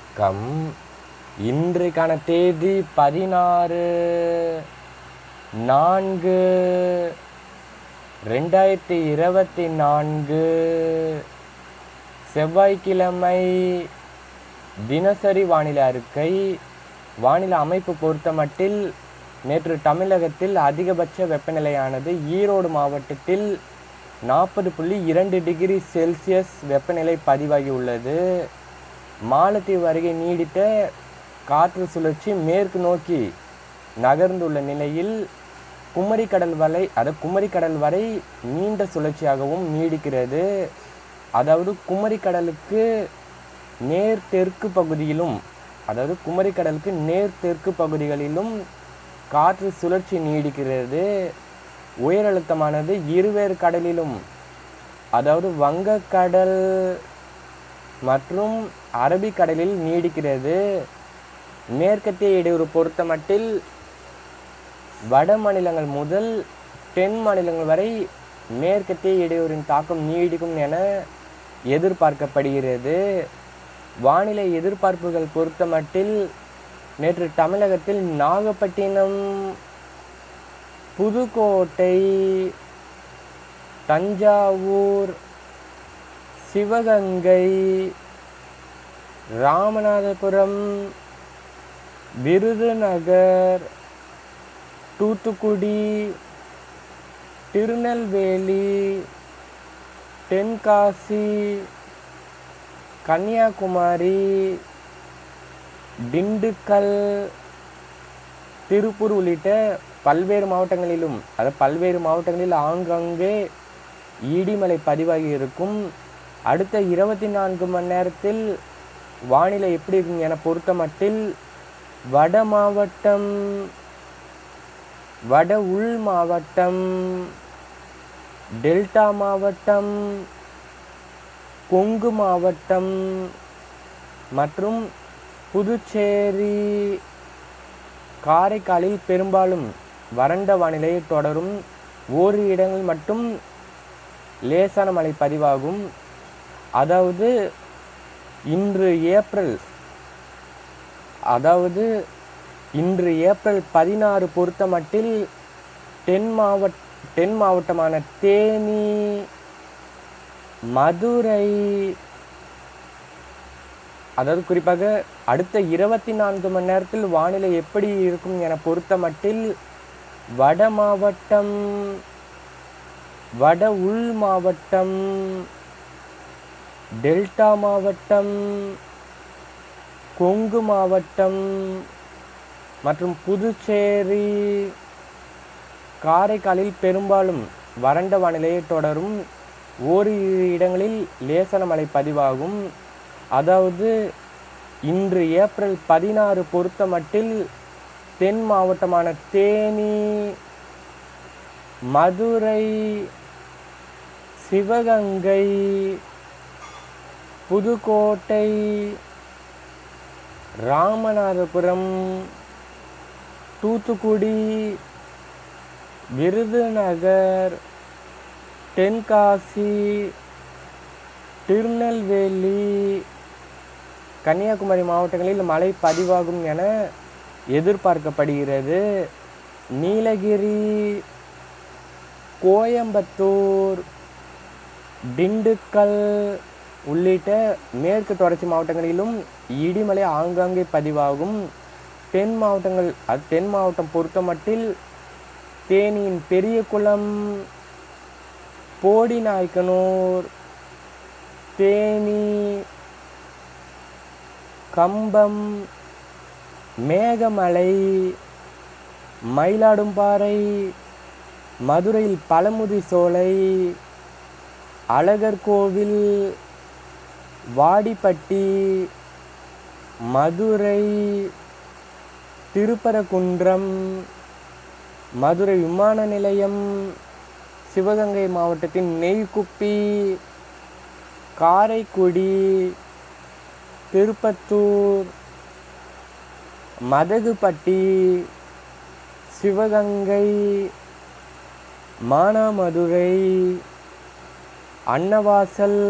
வணக்கம். இன்றைக்கான தேதி பதினாறு நான்கு ரெண்டாயிரத்தி இருபத்தி நான்கு. செவ்வாய்க்கிழமை தினசரி வானிலை அறிக்கை. வானிலை அமைப்பு பொறுத்தமட்டில் நேற்று தமிழகத்தில் அதிகபட்ச வெப்பநிலையானது ஈரோடு மாவட்டத்தில் நாற்பது புள்ளி இரண்டு டிகிரி செல்சியஸ் வெப்பநிலை பதிவாகி உள்ளது மாலத்தீவு அருகே நீடித்த காற்று சுழற்சி மேற்கு நோக்கி நகர்ந்துள்ள நிலையில் குமரிக்கடல் வரை அது குமரிக்கடல் வரை நீண்ட சுழற்சியாகவும் நீடிக்கிறது. அதாவது குமரிக்கடலுக்கு நேர் தெற்கு பகுதியிலும் அதாவது குமரிக்கடலுக்கு நேர் தெற்கு பகுதிகளிலும் காற்று சுழற்சி நீடிக்கிறது. உயரழுத்தமானது இருவேறு கடலிலும் அதாவது வங்கக்கடல் மற்றும் அரபிக்கடலில் நீடிக்கிறது. மேற்கத்திய இடையூறு பொறுத்தமட்டில் வட மாநிலங்கள் முதல் தென் மாநிலங்கள் வரை மேற்கத்திய இடையூறின் தாக்கம் நீடிக்கும் என எதிர்பார்க்கப்படுகிறது. வானிலை எதிர்பார்ப்புகள் பொறுத்தமட்டில் நேற்று தமிழகத்தில் நாகப்பட்டினம் புதுக்கோட்டை தஞ்சாவூர் சிவகங்கை ராமநாதபுரம் விருதுநகர் தூத்துக்குடி திருநெல்வேலி தென்காசி கன்னியாகுமரி திண்டுக்கல் திருப்பூர் உள்ளிட்ட பல்வேறு மாவட்டங்களிலும் அதாவது பல்வேறு மாவட்டங்களில் ஆங்காங்கே இடிமலை பதிவாகி இருக்கும் அடுத்த இருபத்தி நான்கு மணி நேரத்தில் வானிலை எப்படி இருக்கும் என பொறுத்தமட்டில் வட மாவட்டம் வட உள் மாவட்டம் டெல்டா மாவட்டம் கொங்கு மாவட்டம் மற்றும் புதுச்சேரி காரைக்காலில் பெரும்பாலும் வறண்ட வானிலை தொடரும். ஓரிரு இடங்கள் மட்டும் லேசான மழை பதிவாகும். அதாவது இன்று ஏப்ரல் அதாவது இன்று ஏப்ரல் பதினாறு பொறுத்தமட்டில் தென் மாவட்ட தென் மாவட்டமான தேனி மதுரை அதாவது குறிப்பாக அடுத்த இருபத்தி நான்கு மணி நேரத்தில் வானிலை எப்படி இருக்கும் என பொறுத்தமட்டில் வட மாவட்டம் வட உள் மாவட்டம் டெல்டா மாவட்டம் கொங்கு மாவட்டம் மற்றும் புதுச்சேரி காரைக்காலில் பெரும்பாலும் வறண்ட வானிலையை தொடரும் ஓரிரு இடங்களில் லேசன மழை பதிவாகும். அதாவது இன்று ஏப்ரல் பதினாறு பொருத்தமட்டில் தென் மாவட்டமான தேனி மதுரை சிவகங்கை புதுக்கோட்டை ராமநாதபுரம் தூத்துக்குடி விருதுநகர் தென்காசி திருநெல்வேலி கன்னியாகுமரி மாவட்டங்களில் மழை பதிவாகும் என எதிர்பார்க்கப்படுகிறது. நீலகிரி கோயம்புத்தூர் திண்டுக்கல் உள்ளிட்ட மேற்கு தொடர்ச்சி மாவட்டங்களிலும் இடிமலை ஆங்காங்கே பதிவாகும். தென் மாவட்டங்கள் அது தென் மாவட்டம் பொறுத்தமட்டில் தேனியின் பெரிய குளம் போடிநாயக்கனூர் தேனி கம்பம் மேகமலை மயிலாடும்பாறை மதுரையில் பழமுதி சோலை அழகர் கோவில் வாடிப்பட்டி மதுரை திருப்பரங்குன்றம் மதுரை விமான நிலையம் சிவகங்கை மாவட்டத்தின் நெய்க்குப்பி காரைக்குடி திருப்பத்தூர் மதகுப்பட்டி சிவகங்கை மானாமதுரை அன்னவாசல்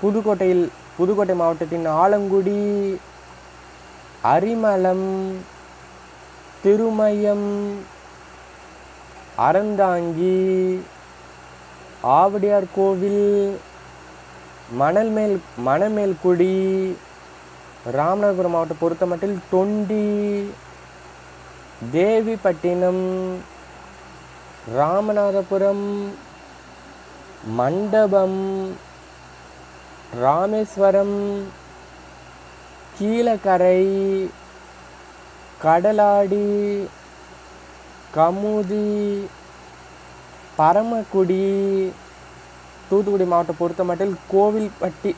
புதுக்கோட்டையில் புதுக்கோட்டை மாவட்டத்தின் ஆலங்குடி அரிமளம் திருமயம் அறந்தாங்கி ஆவடியார் கோவில் மணல்மேல் மணமேல்குடி ராமநாதபுரம் மாவட்டம் பொறுத்தமட்டில் தொண்டி தேவிப்பட்டினம் ராமநாதபுரம் மண்டபம் ராமேஸ்வரம் கீழக்கரை கடலாடி கமுதி பரமக்குடி தூத்துக்குடி மாவட்டம் பொறுத்தமட்டில் கோவில்பட்டி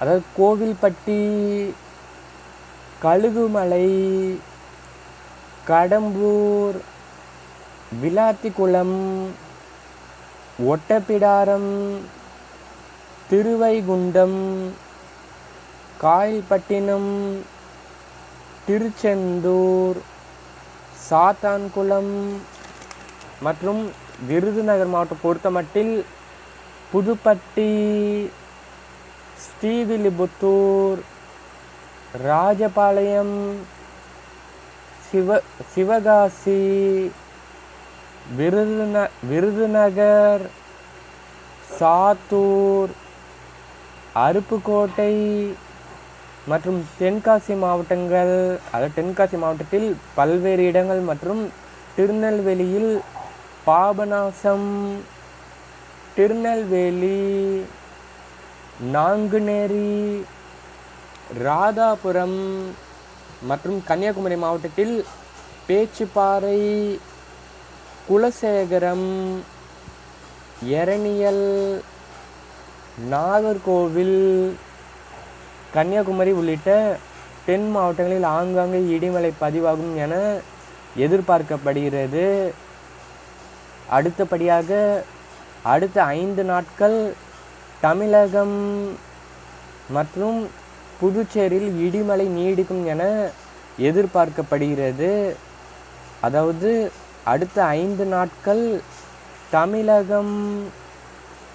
அதாவது கோவில்பட்டி கழுகுமலை கடம்பூர் விளாத்திக்குளம் ஒட்டப்பிடாரம் திருவைகுண்டம் காயல்பட்டினம் திருச்செந்தூர் சாத்தான்குளம் மற்றும் விருதுநகர் மாவட்டம் பொறுத்தமட்டில் புதுப்பட்டி ஸ்ரீவில்லிபுத்தூர் ராஜபாளையம் சிவ சிவகாசி விருதுந விருதுநகர் சாத்தூர் அருப்புக்கோட்டை மற்றும் தென்காசி மாவட்டங்கள் அதாவது தென்காசி மாவட்டத்தில் பல்வேறு இடங்கள் மற்றும் திருநெல்வேலியில் பாபநாசம் திருநெல்வேலி நாங்குநேரி ராதாபுரம் மற்றும் கன்னியாகுமரி மாவட்டத்தில் பேச்சுப்பாறை குலசேகரம் எரணியல் நாகர்கோவில் கன்னியாகுமரி உள்ளிட்ட தென் மாவட்டங்களில் ஆங்காங்கே இடிமலை பதிவாகும் என எதிர்பார்க்கப்படுகிறது. அடுத்தபடியாக அடுத்த ஐந்து நாட்கள் தமிழகம் மற்றும் புதுச்சேரியில் இடிமலை நீடிக்கும் என எதிர்பார்க்கப்படுகிறது. அதாவது அடுத்த ஐந்து நாட்கள் தமிழகம்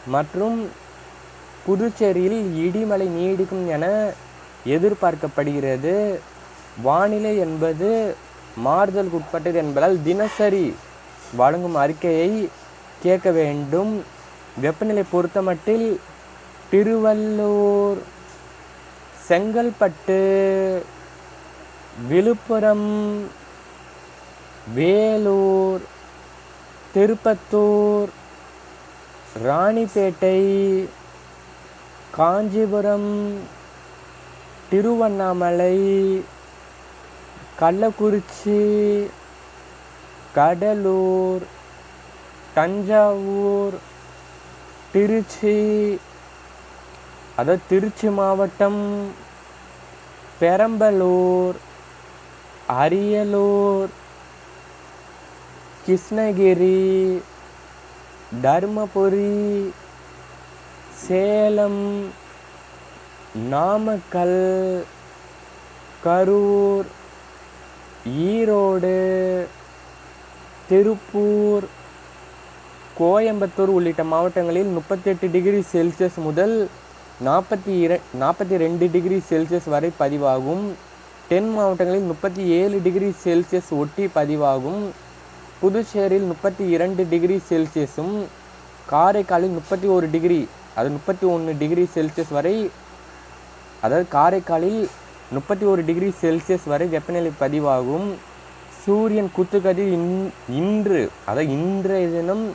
மற்றும் புதுச்சேரியில் இடிமலை நீடிக்கும் என எதிர்பார்க்கப்படுகிறது. வானிலை என்பது மாறுதலுக்கு உட்பட்டது என்பதால் தினசரி வழங்கும் அறிக்கையை கேட்க வேண்டும். வெப்பநிலை பொறுத்தமட்டில் திருவள்ளூர் செங்கல்பட்டு விழுப்புரம் வேலூர் திருப்பத்தூர் ராணிப்பேட்டை காஞ்சிபுரம் திருவண்ணாமலை கள்ளக்குறிச்சி கடலூர் தஞ்சாவூர் திருச்சி. அதாவது திருச்சி மாவட்டம் பெரம்பலூர் அரியலூர் கிருஷ்ணகிரி தருமபுரி சேலம் நாமக்கல் கரூர் ஈரோடு திருப்பூர் கோயம்புத்தூர் உள்ளிட்ட மாவட்டங்களில் முப்பத்தெட்டு டிகிரி செல்சியஸ் முதல் நாற்பத்தி இர நாற்பத்தி ரெண்டு டிகிரி செல்சியஸ் வரை பதிவாகும். தென் மாவட்டங்களில் முப்பத்தி ஏழு டிகிரி செல்சியஸ் ஒட்டி பதிவாகும். புதுச்சேரியில் முப்பத்தி இரண்டு டிகிரி செல்சியஸும் காரைக்காலில் முப்பத்தி ஒரு டிகிரி அது முப்பத்தி ஒன்று டிகிரி செல்சியஸ் வரை அதாவது காரைக்காலில் முப்பத்தி ஒரு டிகிரி செல்சியஸ் வரை வெப்பநிலை பதிவாகும். சூரியன் குத்துக்கதிர் இன் இன்று அதாவது இன்றைய தினம்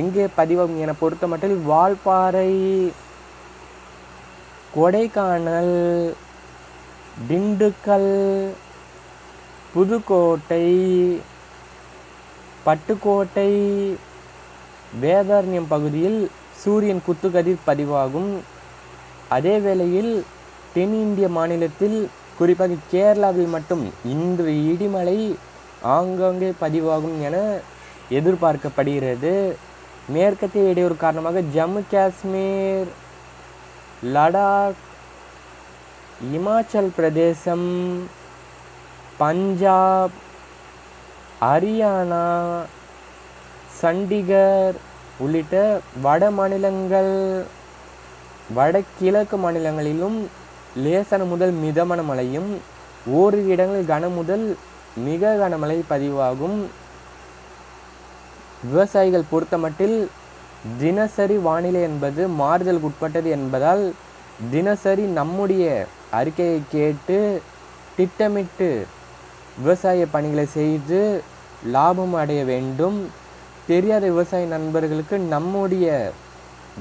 எங்கே பதிவாகும் என பொறுத்த மட்டில் வால்பாறை கொடைக்கானல் திண்டுக்கல் புதுக்கோட்டை பட்டுக்கோட்டை வேதாரண்யம் பகுதியில் சூரியன் குத்துக்கதிர் பதிவாகும். அதே வேளையில் தென்னிந்திய மாநிலத்தில் குறிப்பாக கேரளாவில் மட்டும் இன்று இடிமலை ஆங்காங்கே பதிவாகும் என எதிர்பார்க்கப்படுகிறது. மேற்கத்திய இடையூறு காரணமாக ஜம்மு காஷ்மீர் லடாக் இமாச்சல் பிரதேசம் பஞ்சாப் ஹரியானா சண்டிகர் உள்ளிட்ட வட மாநிலங்கள் வடகிழக்கு மாநிலங்களிலும் லேசான முதல் மிதமான மழையும் ஓரிரு இடங்களில் கன முதல் மிக கனமழை பதிவாகும். விவசாயிகள் பொறுத்தமட்டில் தினசரி வானிலை என்பது மாறுதலுக்கு உட்பட்டது என்பதால் தினசரி நம்முடைய அறிக்கையை கேட்டு திட்டமிட்டு விவசாய பணிகளை செய்து லாபம் அடைய வேண்டும். தெரியாத விவசாய நண்பர்களுக்கு நம்முடைய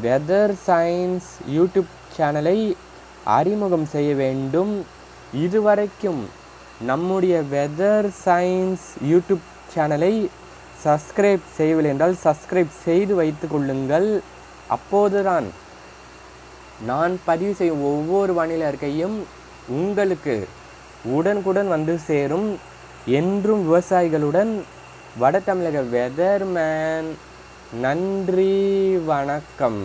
வெதர் சயின்ஸ் யூடியூப் சேனலை அறிமுகம் செய்ய வேண்டும். இதுவரைக்கும் நம்முடைய வெதர் சயின்ஸ் யூடியூப் சேனலை சப்ஸ்கிரைப் செய்யவில்லை என்றால் சப்ஸ்கிரைப் செய்து வைத்து கொள்ளுங்கள். அப்போதுதான் நான் பதிவு செய்யும் ஒவ்வொரு வானிலை அறிக்கையும் உங்களுக்கு உடனுக்குடன் வந்து சேரும் என்றும் விவசாயிகளுடன் வட தமிழக வெதர்மேன் நன்றி வணக்கம்.